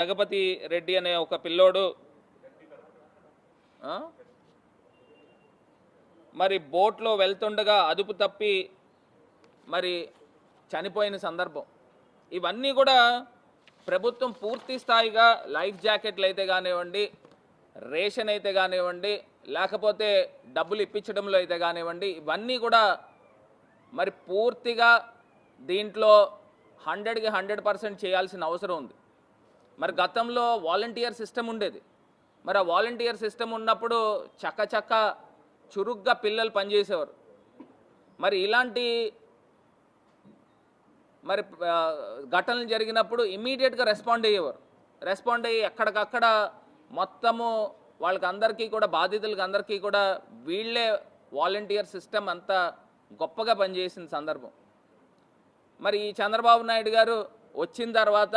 జగపతి రెడ్డి అనే ఒక పిల్లోడు. మరి బోట్లో వెళ్తుండగా అదుపు తప్పి మరి చనిపోయిన సందర్భం. ఇవన్నీ కూడా ప్రభుత్వం పూర్తి స్థాయిగా లైఫ్ జాకెట్లు అయితే కానివ్వండి రేషన్ అయితే కానివ్వండి లేకపోతే డబ్బులు ఇప్పించడంలో అయితే కానివ్వండి ఇవన్నీ కూడా మరి పూర్తిగా దీంట్లో హండ్రెడ్కి హండ్రెడ్ పర్సెంట్ చేయాల్సిన అవసరం ఉంది. మరి గతంలో వాలంటీర్ సిస్టమ్ ఉండేది. మరి ఆ వాలంటీర్ సిస్టమ్ ఉన్నప్పుడు చక్క చక్క చురుగ్గా పిల్లలు పనిచేసేవారు. మరి ఇలాంటి మరి ఘటనలు జరిగినప్పుడు ఇమీడియట్గా రెస్పాండ్ అయ్యేవారు. రెస్పాండ్ అయ్యి ఎక్కడికక్కడ మొత్తము వాళ్ళకి అందరికీ కూడా బాధితులకి అందరికీ కూడా వీళ్ళే వాలంటీర్ సిస్టమ్ అంతా గొప్పగా పనిచేసిన సందర్భం. మరి ఈ చంద్రబాబు నాయుడు గారు వచ్చిన తర్వాత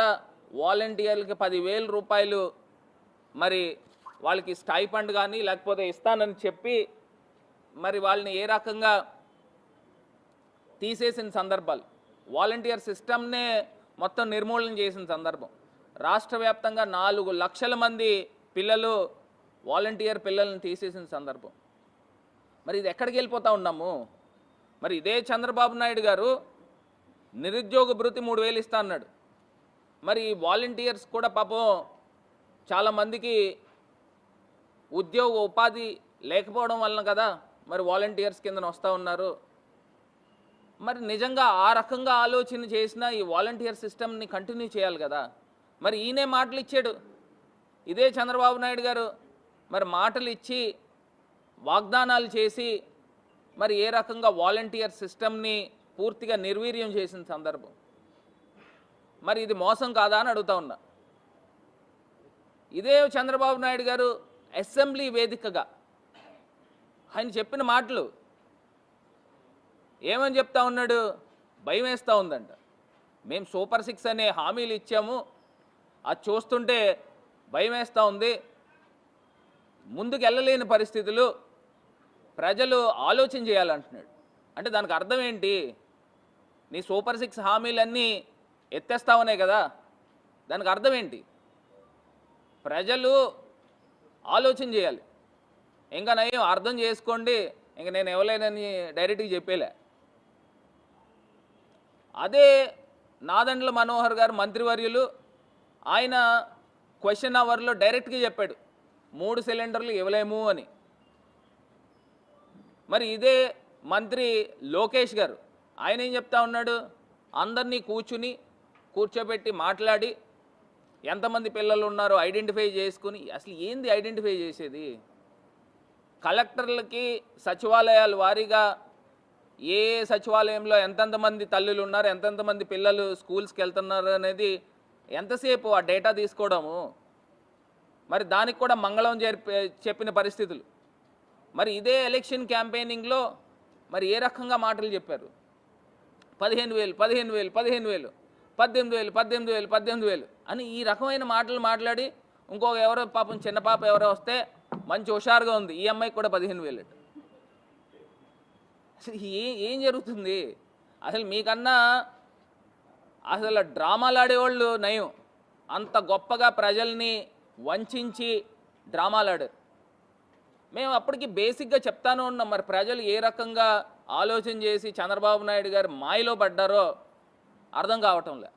వాలంటీర్లకి పదివేల రూపాయలు మరి వాళ్ళకి స్టైఫండ్ కానీ లేకపోతే ఇస్తానని చెప్పి మరి వాళ్ళని ఏ రకంగా తీసేసిన సందర్భాలు. వాలంటీర్ సిస్టమ్నే మొత్తం నిర్మూలన చేసిన సందర్భం. రాష్ట్ర వ్యాప్తంగా నాలుగు లక్షల మంది పిల్లలు వాలంటీర్ పిల్లల్ని తీసేసిన సందర్భం. మరి ఇది ఎక్కడికి వెళ్ళిపోతూ ఉన్నాము? మరి ఇదే చంద్రబాబు నాయుడు గారు నిరుద్యోగ భృతి మూడు వేలు ఇస్తా అన్నాడు. మరి ఈ వాలంటీర్స్ కూడా పాపం చాలామందికి ఉద్యోగ ఉపాధి లేకపోవడం వలన కదా మరి వాలంటీర్స్ కింద వస్తూ ఉన్నారు. మరి నిజంగా ఆ రకంగా ఆలోచన చేసిన ఈ వాలంటీర్ సిస్టమ్ని కంటిన్యూ చేయాలి కదా. మరి ఈయనే మాటలు ఇచ్చాడు. ఇదే చంద్రబాబు నాయుడు గారు మరి మాటలు ఇచ్చి వాగ్దానాలు చేసి మరి ఏ రకంగా వాలంటీర్ సిస్టమ్ని పూర్తిగా నిర్వీర్యం చేసిన సందర్భం. మరి ఇది మోసం కాదా అని అడుగుతా ఉన్నా. ఇదే చంద్రబాబు నాయుడు గారు అసెంబ్లీ వేదికగా ఆయన చెప్పిన మాటలు. ఏమని చెప్తా ఉన్నాడు? భయం వేస్తూ ఉందంట. మేము సూపర్ సిక్స్ అనే హామీలు ఇచ్చాము. అది చూస్తుంటే భయం వేస్తూ ఉంది. ముందుకు వెళ్ళలేని పరిస్థితులు. ప్రజలు ఆలోచన చేయాలంటున్నాడు. అంటే దానికి అర్థం ఏంటి? నీ సూపర్ సిక్స్ హామీలన్నీ ఎత్తేస్తామనే కదా. దానికి అర్థం ఏంటి? ప్రజలు ఆలోచన చేయాలి. ఇంకా నయం అర్థం చేసుకోండి. ఇంక నేను ఇవ్వలేనని డైరెక్ట్గా చెప్పేలే. అదే నాదండ్ల మనోహర్ గారు మంత్రివర్యులు ఆయన క్వశ్చన్ అవర్లో డైరెక్ట్గా చెప్పాడు. మూడు సిలిండర్లు ఇవ్వలేము అని. మరి ఇదే మంత్రి లోకేష్ గారు ఆయన ఏం చెప్తా ఉన్నాడు? అందరినీ కూర్చుని కూర్చోబెట్టి మాట్లాడి ఎంతమంది పిల్లలు ఉన్నారో ఐడెంటిఫై చేసుకుని అసలు ఏంది ఐడెంటిఫై చేసేది? కలెక్టర్లకి సచివాలయాల వారీగా ఏ సచివాలయంలో ఎంతెంత మంది తల్లులు ఉన్నారు ఎంతెంత మంది పిల్లలు స్కూల్స్కి వెళ్తున్నారు అనేది ఎంతసేపు ఆ డేటా తీసుకోవడము? మరి దానికి కూడా మంగళం జరిపే చెప్పిన పరిస్థితులు. మరి ఇదే ఎలక్షన్ క్యాంపెయినింగ్లో మరి ఏ రకంగా మాటలు చెప్పారు? పదిహేను వేలు పదిహేను వేలు పదిహేను వేలు. పద్దెనిమిది వేలు పద్దెనిమిది వేలు పద్దెనిమిది వేలు అని ఈ రకమైన మాటలు మాట్లాడి ఇంకొక ఎవరో పాపం చిన్న పాప ఎవరో వస్తే మంచి హుషారుగా ఉంది. ఈ అమ్మాయికి కూడా పదిహేను వేలు అసలు ఏ ఏం జరుగుతుంది? అసలు మీకన్నా అసలు డ్రామాలు ఆడేవాళ్ళు నయం. అంత గొప్పగా ప్రజల్ని వంచి డ్రామాలు ఆడారు. మేము అప్పటికి బేసిక్గా చెప్తాను ఉన్నాం. మరి ప్రజలు ఏ రకంగా ఆలోచన చేసి చంద్రబాబు నాయుడు గారు మాయలో పడ్డారో అర్థం కావటంలే.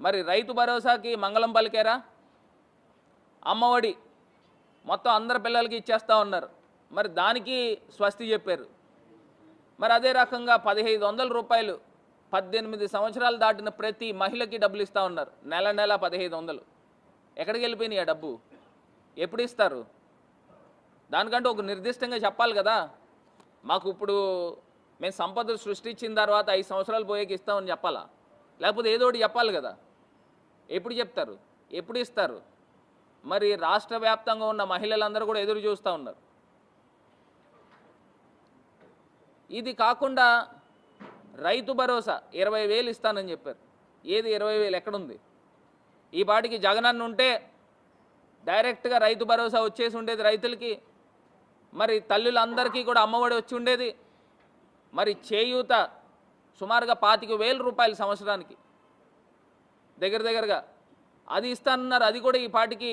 మరి రైతు భరోసాకి మంగళం పలికారా? అమ్మఒడి మొత్తం అందరి పిల్లలకి ఇచ్చేస్తా ఉన్నారు. మరి దానికి స్వస్తి చెప్పారు. మరి అదే రకంగా పదిహేను వందల రూపాయలు పద్దెనిమిది సంవత్సరాలు దాటిన ప్రతి మహిళకి డబ్బులు ఇస్తూ ఉన్నారు. నెల నెల పదిహేను వందలు. ఎక్కడికి వెళ్ళిపోయినాయి ఆ డబ్బు? ఎప్పుడు ఇస్తారు? దానికంటే ఒక నిర్దిష్టంగా చెప్పాలి కదా. మాకు ఇప్పుడు మేము సంపద సృష్టించిన తర్వాత ఐదు సంవత్సరాలు పోయేకి ఇస్తామని చెప్పాలా? లేకపోతే ఏదో ఒకటి చెప్పాలి కదా. ఎప్పుడు చెప్తారు? ఎప్పుడు ఇస్తారు? మరి రాష్ట్ర వ్యాప్తంగా ఉన్న మహిళలందరూ కూడా ఎదురు చూస్తూ ఉన్నారు. ఇది కాకుండా రైతు భరోసా ఇరవై వేలు ఇస్తానని చెప్పారు. ఏది ఇరవై వేలు? ఎక్కడుంది? ఈ పాటికి జగనన్న ఉంటే డైరెక్ట్గా రైతు భరోసా వచ్చేసి ఉండేది రైతులకి. మరి తల్లులందరికీ కూడా అమ్మఒడి వచ్చి ఉండేది. మరి చేయూత సుమారుగా పాతిక వేల రూపాయలు సంవత్సరానికి. దగ్గర దగ్గరగా. అది ఇస్తానన్నారు అది కూడా ఈ పాటికి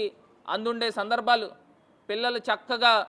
అందుండే సందర్భాలు. పిల్లలు చక్కగా